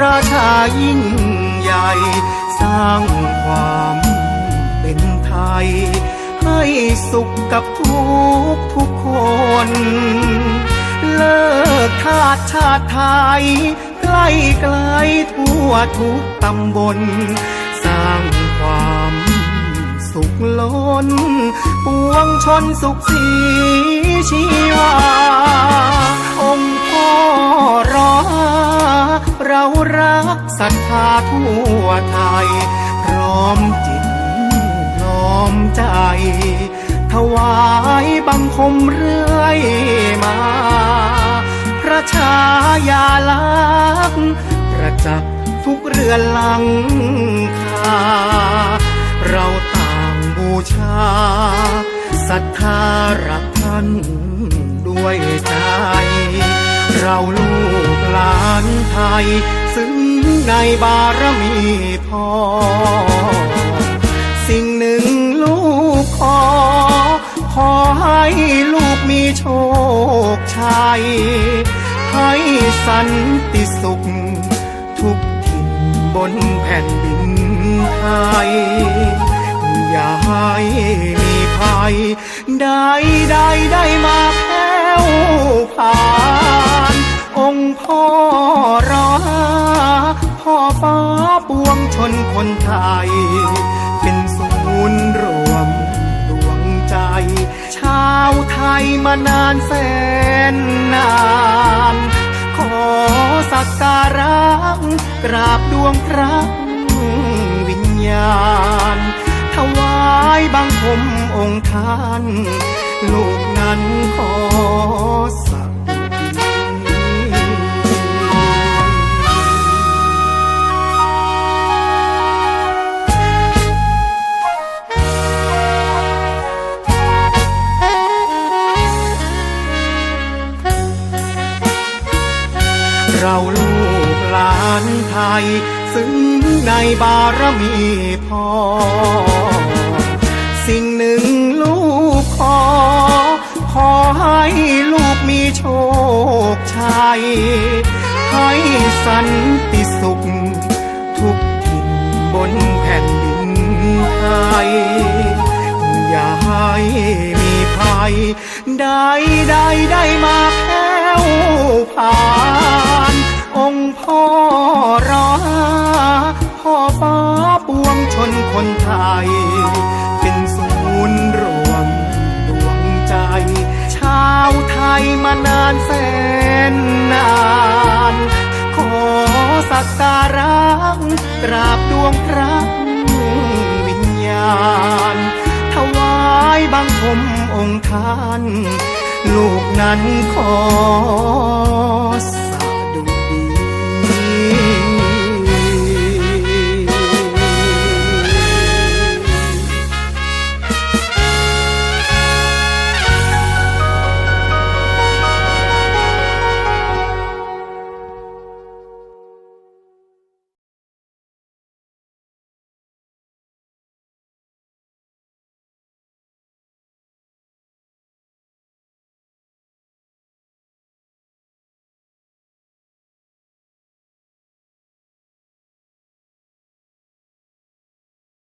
ราชายิ่งใหญ่ สร้างความเป็นไทย ให้สุขกับทุกทุกคน เลิกทาสชาติไทยใกล้ไกลทั่วทุกตำบล สร้างความสุขล้น ปวงชนสุขสีชีวา องค์พ่อรอ รักศรัทธาทั่วไทย พร้อมจิตน้อมใจ ถวายบังคมเรื่อยมา พระชายาลักษณ์ประจักษ์ทุกเรือนหลังคา เราต่างบูชาศรัทธารักท่านด้วยใจ เราลูกหลานไทย ในบารมีพ่อ สิ่งหนึ่งลูกขอ ขอให้ลูกมีโชคชัย ให้สันติสุข ทุกถิ่นบนแผ่นดินไทย อย่าให้มีภัยใดใดๆได้มาแพ้วผ่า ฟ้าปวงชนคนไทย เป็นศูนย์รวมดวงใจ ชาวไทยมานานแสนนาน ขอสักการะกราบดวงพระวิญญาณ ถวายบังคมองค์ท่าน ลูกนั้นขอสัก เราลูกหลานไทย ซึ่งในบารมีพ่อ สิ่งหนึ่งลูกขอ ขอให้ลูกมีโชคชัย ให้สันติสุข ทุกถิ่นบนแผ่นดินไทย อย่าให้มีภัย ใดใดได้มาแพ้วผ่าน นคนไทย เป็นศูนย์รวมดวงใจ ชาวไทยมานานแสนนาน ขอสักการะกราบดวงพระวิญญาณ ถวายบังคมองค์ท่าน ลูกนั้นขอ